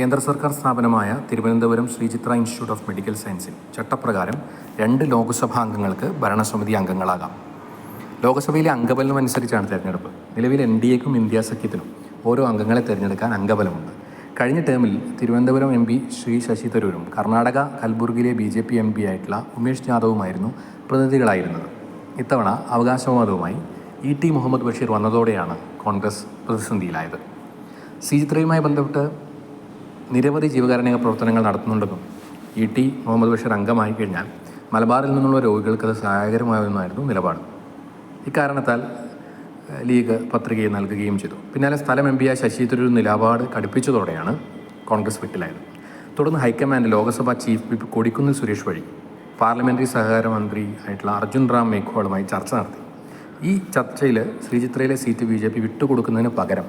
കേന്ദ്ര സർക്കാർ സ്ഥാപനമായ Thiruvananthapuram Sree Chitra institute of medical സയൻസിൽ ചട്ടപ്രകാരം രണ്ട് ലോക്സഭാ അംഗങ്ങൾക്ക് ഭരണസമിതി അംഗങ്ങളാകാം. ലോക്സഭയിലെ അംഗബലം അനുസരിച്ചാണ് തെരഞ്ഞെടുപ്പ്. നിലവിൽ എൻ ഡി എക്കും ഇന്ത്യ സഖ്യത്തിനും ഓരോ അംഗങ്ങളെ തിരഞ്ഞെടുക്കാൻ അംഗബലമുണ്ട്. കഴിഞ്ഞ ടേമിൽ തിരുവനന്തപുരം എം പി ശ്രീ ശശി തരൂരും Karnataka കൽബുർഗിലെ B J P M P ആയിട്ടുള്ള ഉമേഷ് ജാദവുമായിരുന്നു പ്രതിനിധികളായിരുന്നത്. ഇത്തവണ അവകാശവാദവുമായി ഇ ടി മുഹമ്മദ് ബഷീർ വന്നതോടെയാണ് കോൺഗ്രസ് പ്രതിസന്ധിയിലായത്. സി ചിത്രയുമായി ബന്ധപ്പെട്ട് നിരവധി ജീവകാരുണ്യ പ്രവർത്തനങ്ങൾ നടത്തുന്നുണ്ടെന്നും ഇ ടി മുഹമ്മദ് ബഷീർ അംഗമായി കഴിഞ്ഞാൽ മലബാറിൽ നിന്നുള്ള രോഗികൾക്ക് അത് സഹായകരമാകുമെന്നായിരുന്നു നിലപാട്. ഇക്കാരണത്താൽ ലീഗ് പത്രികയെ നൽകുകയും ചെയ്തു. പിന്നാലെ സ്ഥലം എം പിയായ ശശി തരൂർ നിലപാട് കടുപ്പിച്ചതോടെയാണ് കോൺഗ്രസ് വിട്ടിലായത്. തുടർന്ന് high command Lok Sabha chief whip Kodikunnil Suresh വഴി പാർലമെന്ററി സഹകാരമന്ത്രി ആയിട്ടുള്ള അർജുൻ റാം മേഘ്വാളുമായി ചർച്ച നടത്തി. ഈ ചർച്ചയിൽ ശ്രീചിത്രയിലെ സീറ്റ് ബി ജെ പി വിട്ടുകൊടുക്കുന്നതിന് പകരം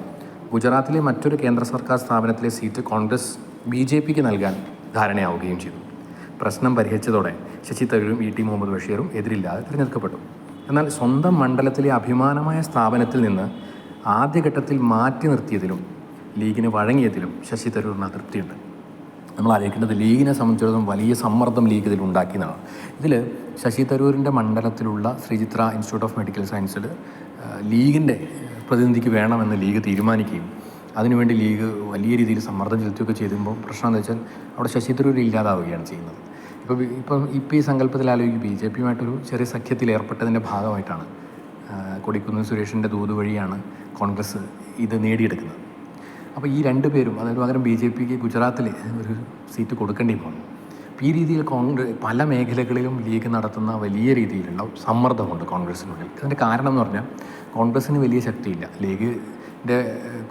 ഗുജറാത്തിലെ മറ്റൊരു കേന്ദ്ര സർക്കാർ സ്ഥാപനത്തിലെ സീറ്റ് കോൺഗ്രസ് ബി ജെ പിക്ക് നൽകാൻ ധാരണയാവുകയും ചെയ്തു. പ്രശ്നം പരിഹരിച്ചതോടെ ശശി തരൂരും ഇ ടി മുഹമ്മദ് ബഷീറും എതിരില്ലാതെ തിരഞ്ഞെടുക്കപ്പെട്ടു. എന്നാൽ സ്വന്തം മണ്ഡലത്തിലെ അഭിമാനമായ സ്ഥാപനത്തിൽ നിന്ന് ആദ്യഘട്ടത്തിൽ മാറ്റി നിർത്തിയതിലും ലീഗിന് വഴങ്ങിയതിലും ശശി തരൂരിന് അതൃപ്തിയുണ്ട്. നമ്മൾ ആലോചിക്കേണ്ടത് ലീഗിനെ സംബന്ധിച്ചിടത്തോളം വലിയ സമ്മർദ്ദം ലീഗ് ഇതിൽ ഉണ്ടാക്കിയതാണ് ഇതിൽ ശശി തരൂരിന്റെ മണ്ഡലത്തിലുള്ള ശ്രീചിത്ര ഇൻസ്റ്റിറ്റ്യൂട്ട് ഓഫ് മെഡിക്കൽ സയൻസിൽ ലീഗിന്റെ പ്രതിനിധിക്ക് വേണമെന്ന് ലീഗ് തീരുമാനിക്കുകയും അതിനുവേണ്ടി ലീഗ് വലിയ രീതിയിൽ സമ്മർദ്ദം ചെലുത്തുകയൊക്കെ ചെയ്യുമ്പോൾ പ്രശ്നം എന്ന് വെച്ചാൽ അവിടെ ശശി തരൂർ ഇല്ലാതാവുകയാണ് ചെയ്യുന്നത്. ഇപ്പോൾ ഇപ്പം ഇപ്പം ഈ സങ്കല്പത്തിൽ ആലോചിക്കും ബി ജെ പിയുമായിട്ടൊരു ചെറിയ സഖ്യത്തിൽ ഏർപ്പെട്ടതിന്റെ ഭാഗമായിട്ടാണ് കൊടിക്കുന്ന കൊടിക്കുന്നിൽ സുരേഷിന്റെ ദൂത് വഴിയാണ് കോൺഗ്രസ് ഇത് നേടിയെടുക്കുന്നത്. അപ്പോൾ ഈ രണ്ട് പേരും അതായത് പകരം ബി ജെ പിക്ക് ഗുജറാത്തിൽ ഒരു സീറ്റ് കൊടുക്കേണ്ടി വന്നു. ഈ രീതിയിൽ കോൺഗ്രസ് പല മേഖലകളിലും ലീഗ് നടത്തുന്ന വലിയ രീതിയിലുള്ള സമ്മർദ്ദമുണ്ട് കോൺഗ്രസിനുള്ളിൽ. ഇതിന്റെ കാരണം എന്ന് പറഞ്ഞാൽ കോൺഗ്രസ്സിന് വലിയ ശക്തിയില്ല. ലീഗിന്റെ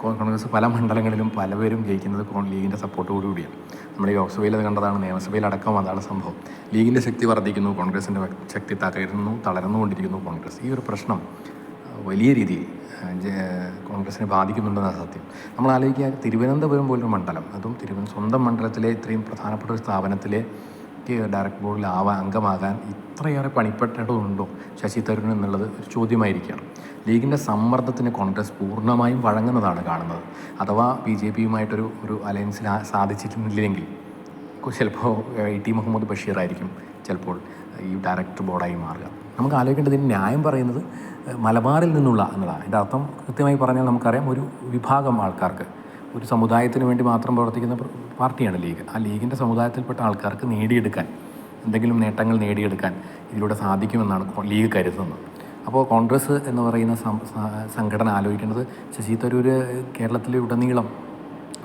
കോൺഗ്രസ് പല മണ്ഡലങ്ങളിലും പലവരും ജയിക്കുന്നത് കോൺ ലീഗിന്റെ സപ്പോർട്ടോടുകൂടിയാണ് നമ്മൾ ലോക്സഭയിൽ അത് കണ്ടതാണ് നിയമസഭയിലടക്കം അതാണ് സംഭവം. ലീഗിന്റെ ശക്തി വർദ്ധിക്കുന്നു കോൺഗ്രസിന്റെ ശക്തി തകരുന്നു തളർന്നുകൊണ്ടിരിക്കുന്നു കോൺഗ്രസ്. ഈ ഒരു പ്രശ്നം വലിയ രീതിയിൽ കോൺഗ്രസിനെ ബാധിക്കുന്നുണ്ടെന്നാണ് സത്യം. നമ്മൾ ആലോചിക്കുക തിരുവനന്തപുരം പോലൊരു മണ്ഡലം. അതും തിരുവന സ്വന്തം മണ്ഡലത്തിലെ ഇത്രയും പ്രധാനപ്പെട്ട ഒരു സ്ഥാപനത്തിലെ ഡയറക്ട് ബോർഡിൽ ആവാൻ അംഗമാകാൻ ഇത്രയേറെ പണിപ്പെട്ടതുണ്ടോ ശശി തരൂർ എന്നുള്ളത് ഒരു ചോദ്യമായിരിക്കുകയാണ്. ലീഗിന്റെ സമ്മർദ്ദത്തിന് കോൺഗ്രസ് പൂർണമായും വഴങ്ങുന്നതാണ് കാണുന്നത്. അഥവാ ബി ജെ പിയുമായിട്ടൊരു ഒരു അലയൻസിൽ സാധിച്ചിട്ടില്ലെങ്കിൽ ചിലപ്പോൾ ഇ ടി മുഹമ്മദ് ബഷീർ ആയിരിക്കും ചിലപ്പോൾ ഈ ഡയറക്ടർ ബോർഡായി മാറുക. നമുക്ക് ആലോചിക്കേണ്ടത് ഇതിന് ന്യായം പറയുന്നത് മലബാറിൽ നിന്നുള്ള എന്നതാണ് എന്റെ അർത്ഥം കൃത്യമായി പറഞ്ഞാൽ നമുക്കറിയാം ഒരു വിഭാഗം ആൾക്കാർക്ക് ഒരു സമുദായത്തിന് വേണ്ടി മാത്രം പ്രവർത്തിക്കുന്ന പാർട്ടിയാണ് ലീഗ്. ആ ലീഗിന്റെ സമുദായത്തിൽപ്പെട്ട ആൾക്കാർക്ക് നേടിയെടുക്കാൻ എന്തെങ്കിലും നേട്ടങ്ങൾ നേടിയെടുക്കാൻ ഇതിലൂടെ സാധിക്കുമെന്നാണ് ലീഗ് കരുതുന്നത്. അപ്പോൾ കോൺഗ്രസ് എന്ന് പറയുന്ന സംഘടന ആലോചിക്കേണ്ടത് ശശി തരൂർ കേരളത്തിലെ ഉടനീളം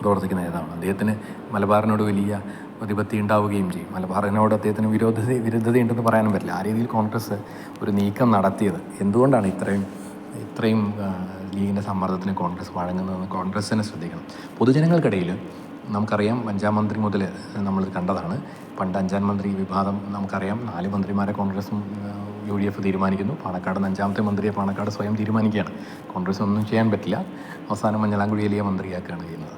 പ്രവർത്തിക്കുന്ന നേതാവാണ്. അദ്ദേഹത്തിന് മലബാറിനോട് വലിയ പ്രതിപത്തി ഉണ്ടാവുകയും ചെയ്യും. മലബാറിനോട് അദ്ദേഹത്തിന് വിരോധത വിരുദ്ധതയുണ്ടെന്ന് പറയാനും പറ്റില്ല. ആ രീതിയിൽ കോൺഗ്രസ് ഒരു നീക്കം നടത്തിയത്. എന്തുകൊണ്ടാണ് ഇത്രയും ഇത്രയും ലീഗിന്റെ സമ്മർദ്ദത്തിന് കോൺഗ്രസ് വഴങ്ങുന്നതെന്ന് കോൺഗ്രസ് തന്നെ ശ്രദ്ധിക്കണം. പൊതുജനങ്ങൾക്കിടയിൽ നമുക്കറിയാം അഞ്ചാം മന്ത്രി മുതൽ നമ്മൾ കണ്ടതാണ്. പണ്ട് അഞ്ചാം മന്ത്രി വിവാദം നമുക്കറിയാം നാല് മന്ത്രിമാരെ കോൺഗ്രസും യു ഡി എഫ് തീരുമാനിക്കുന്നു. പാണക്കാട് അഞ്ചാമത്തെ മന്ത്രിയെ പാണക്കാട് സ്വയം തീരുമാനിക്കുകയാണ്. കോൺഗ്രസ് ഒന്നും ചെയ്യാൻ പറ്റില്ല. അവസാനം മഞ്ഞളാംകുഴി വലിയ മന്ത്രിയാക്കുകയാണ് ചെയ്യുന്നത്.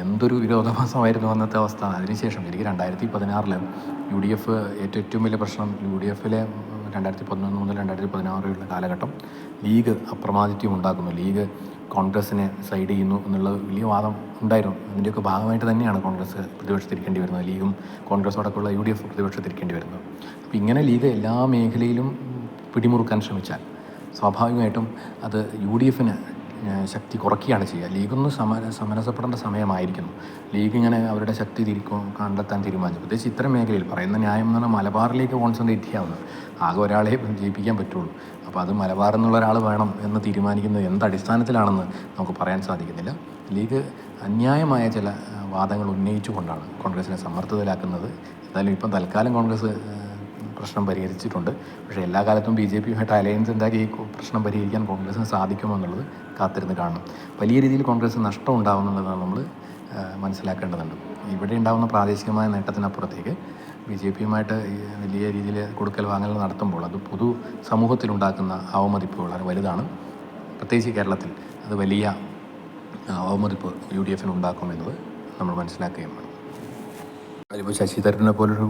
എന്തൊരു വിരോധാഭാസമായിരുന്നു അന്നത്തെ അവസ്ഥ. അതിനുശേഷം എനിക്ക് രണ്ടായിരത്തി പതിനാറിൽ യു ഡി എഫ് ഏറ്റവും വലിയ പ്രശ്നം യു ഡി എഫിലെ രണ്ടായിരത്തി പതിനൊന്ന് മുതൽ രണ്ടായിരത്തി പതിനാറ് വരെയുള്ള കാലഘട്ടം ലീഗ് അപ്രമാദിത്യം ഉണ്ടാക്കുന്നു. ലീഗ് കോൺഗ്രസ്സിനെ സൈഡ് ചെയ്യുന്നു എന്നുള്ള വലിയ വാദം ഉണ്ടായിരുന്നു. അതിന്റെയൊക്കെ ഭാഗമായിട്ട് തന്നെയാണ് കോൺഗ്രസ് പ്രതിപക്ഷത്തിരിക്കേണ്ടി വരുന്നത്. ലീഗും കോൺഗ്രസോടൊക്കെയുള്ള യു ഡി എഫ് പ്രതിപക്ഷത്തിരിക്കേണ്ടി വരുന്നത് അപ്പോൾ ഇങ്ങനെ ലീഗ് എല്ലാ മേഖലയിലും പിടിമുറുക്കാൻ ശ്രമിച്ചാൽ സ്വാഭാവികമായിട്ടും അത് യു ഡി എഫിന് ശക്തി കുറയ്ക്കുകയാണ് ചെയ്യുക. ലീഗൊന്ന് സമര സമരസപ്പെടേണ്ട സമയമായിരിക്കുന്നു. ലീഗ് ഇങ്ങനെ അവരുടെ ശക്തി തിരിക്കും കണ്ടെത്താൻ തീരുമാനിച്ചു. പ്രത്യേകിച്ച് ഇത്തരം മേഖലയിൽ പറയുന്ന ന്യായം എന്ന് പറഞ്ഞാൽ മലബാറിലേക്ക് കോൺസെൻട്രേറ്റ് ചെയ്യാവുന്നത് ആകെ ഒരാളെ ജയിപ്പിക്കാൻ പറ്റുള്ളൂ. അപ്പോൾ അത് മലബാർ എന്നുള്ള ഒരാൾ വേണം എന്ന് തീരുമാനിക്കുന്നത് എന്ത് അടിസ്ഥാനത്തിലാണെന്ന് നമുക്ക് പറയാൻ സാധിക്കുന്നില്ല. ലീഗ് അന്യായമായ ചില വാദങ്ങൾ ഉന്നയിച്ചുകൊണ്ടാണ് കോൺഗ്രസിനെ സമ്മർദ്ദത്തിലാക്കുന്നത്. എന്തായാലും ഇപ്പം തൽക്കാലം കോൺഗ്രസ് പ്രശ്നം പരിഹരിച്ചിട്ടുണ്ട്. പക്ഷേ എല്ലാ കാലത്തും ബി ജെ പിയുമായിട്ട് അലയൻസ് ഉണ്ടാക്കി ഈ പ്രശ്നം പരിഹരിക്കാൻ കോൺഗ്രസ്സിന് സാധിക്കുമോ എന്നുള്ളത് കാത്തിരുന്ന് കാണണം. വലിയ രീതിയിൽ കോൺഗ്രസ് നഷ്ടം ഉണ്ടാവുന്നുള്ളതാണ് നമ്മൾ മനസ്സിലാക്കേണ്ടതുണ്ട്. ഇവിടെ ഉണ്ടാകുന്ന പ്രാദേശികമായ നേട്ടത്തിനപ്പുറത്തേക്ക് ബി ജെ പിയുമായിട്ട് വലിയ രീതിയിൽ കൊടുക്കൽ വാങ്ങൽ നടത്തുമ്പോൾ അത് പൊതു സമൂഹത്തിലുണ്ടാക്കുന്ന അവമതിപ്പ് വളരെ വലുതാണ്. പ്രത്യേകിച്ച് കേരളത്തിൽ അത് വലിയ അവമതിപ്പ് യു ഡി എഫിന് ഉണ്ടാക്കുമെന്നത് നമ്മൾ മനസ്സിലാക്കുകയും വേണം. അതിപ്പോൾ ശശി തരൂരിനെ പോലൊരു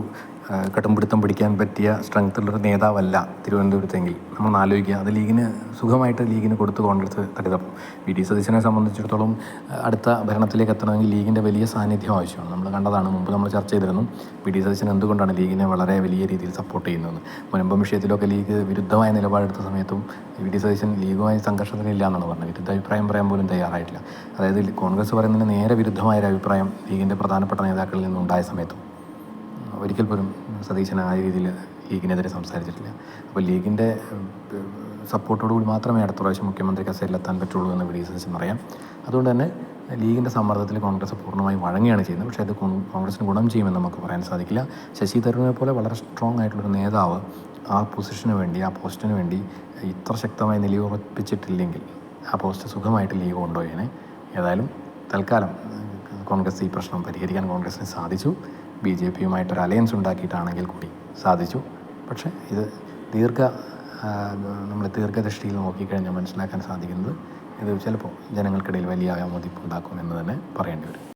കടുംപിടുത്തം പിടിക്കാൻ പറ്റിയ സ്ട്രെങ്ത്തുള്ളൊരു നേതാവല്ല തിരുവനന്തപുരത്തെങ്കിൽ. നമ്മൾ ആലോചിക്കുക അത് ലീഗിന് സുഖമായിട്ട് ലീഗിന് കൊടുത്ത് കോൺഗ്രസ് തരിതം വി ഡി സതീശനെ സംബന്ധിച്ചിടത്തോളം അടുത്ത ഭരണത്തിലേക്ക് എത്തണമെങ്കിൽ ലീഗിന്റെ വലിയ സാന്നിധ്യം ആവശ്യമാണ്. നമ്മൾ കണ്ടതാണ് മുമ്പ് നമ്മൾ ചർച്ച ചെയ്തിരുന്നു. വി ഡി സതീശൻ എന്തുകൊണ്ടാണ് ലീഗിനെ വളരെ വലിയ രീതിയിൽ സപ്പോർട്ട് ചെയ്യുന്നത്? മുനമ്പം വിഷയത്തിലൊക്കെ ലീഗ് വിരുദ്ധമായ നിലപാടെടുത്ത സമയത്തും വി ഡി സതീശൻ ലീഗുമായി സംഘർഷത്തിലില്ല എന്നാണ് പറഞ്ഞത്. വിരുദ്ധ അഭിപ്രായം പറയാൻ പോലും തയ്യാറായിട്ടില്ല. അതായത് കോൺഗ്രസ് പറയുന്നതിന് നേരെ വിരുദ്ധമായൊരു അഭിപ്രായം ലീഗിന്റെ പ്രധാനപ്പെട്ട നേതാക്കളിൽ നിന്നുണ്ടായ സമയത്തും. ഒരിക്കൽ പോലും സതീശൻ ആ രീതിയിൽ ലീഗിനെതിരെ സംസാരിച്ചിട്ടില്ല. അപ്പോൾ ലീഗിന്റെ സപ്പോർട്ടോടുകൂടി മാത്രമേ അടുത്ത പ്രാവശ്യം മുഖ്യമന്ത്രി കസേരയിലെത്താൻ പറ്റുള്ളൂ എന്ന് വി സതീശൻ പറയാം. അതുകൊണ്ട് തന്നെ ലീഗിന്റെ സമ്മർദ്ദത്തിൽ കോൺഗ്രസ് പൂർണമായി വഴങ്ങുകയാണ് ചെയ്യുന്നത്. പക്ഷേ അത് കോൺഗ്രസിന് ഗുണം ചെയ്യുമെന്ന് നമുക്ക് പറയാൻ സാധിക്കില്ല. ശശി തരൂരിനെ പോലെ വളരെ സ്ട്രോങ് ആയിട്ടുള്ളൊരു നേതാവ് ആ പൊസിഷന് വേണ്ടി ആ പോസ്റ്റിന് വേണ്ടി ഇത്ര ശക്തമായി നിലയുറപ്പിച്ചിട്ടില്ലെങ്കിൽ ആ പോസ്റ്റ് സുഖമായിട്ട് ലീഗ് കൊണ്ടുപോയേനെ. ഏതായാലും തൽക്കാലം കോൺഗ്രസ് ഈ പ്രശ്നം പരിഹരിക്കാൻ കോൺഗ്രസിന് സാധിച്ചു. ബി ജെ പിയുമായിട്ടൊരു അലയൻസ് ഉണ്ടാക്കിയിട്ടാണെങ്കിൽ കൂടി സാധിച്ചു. പക്ഷേ ഇത് ദീർഘ നമ്മൾ ദീർഘദൃഷ്ടിയിൽ നോക്കിക്കഴിഞ്ഞാൽ മനസ്സിലാക്കാൻ സാധിക്കുന്നത് ഇത് ചിലപ്പോൾ ജനങ്ങൾക്കിടയിൽ വലിയ അവമതിപ്പുണ്ടാക്കും എന്ന് തന്നെ പറയേണ്ടി വരും.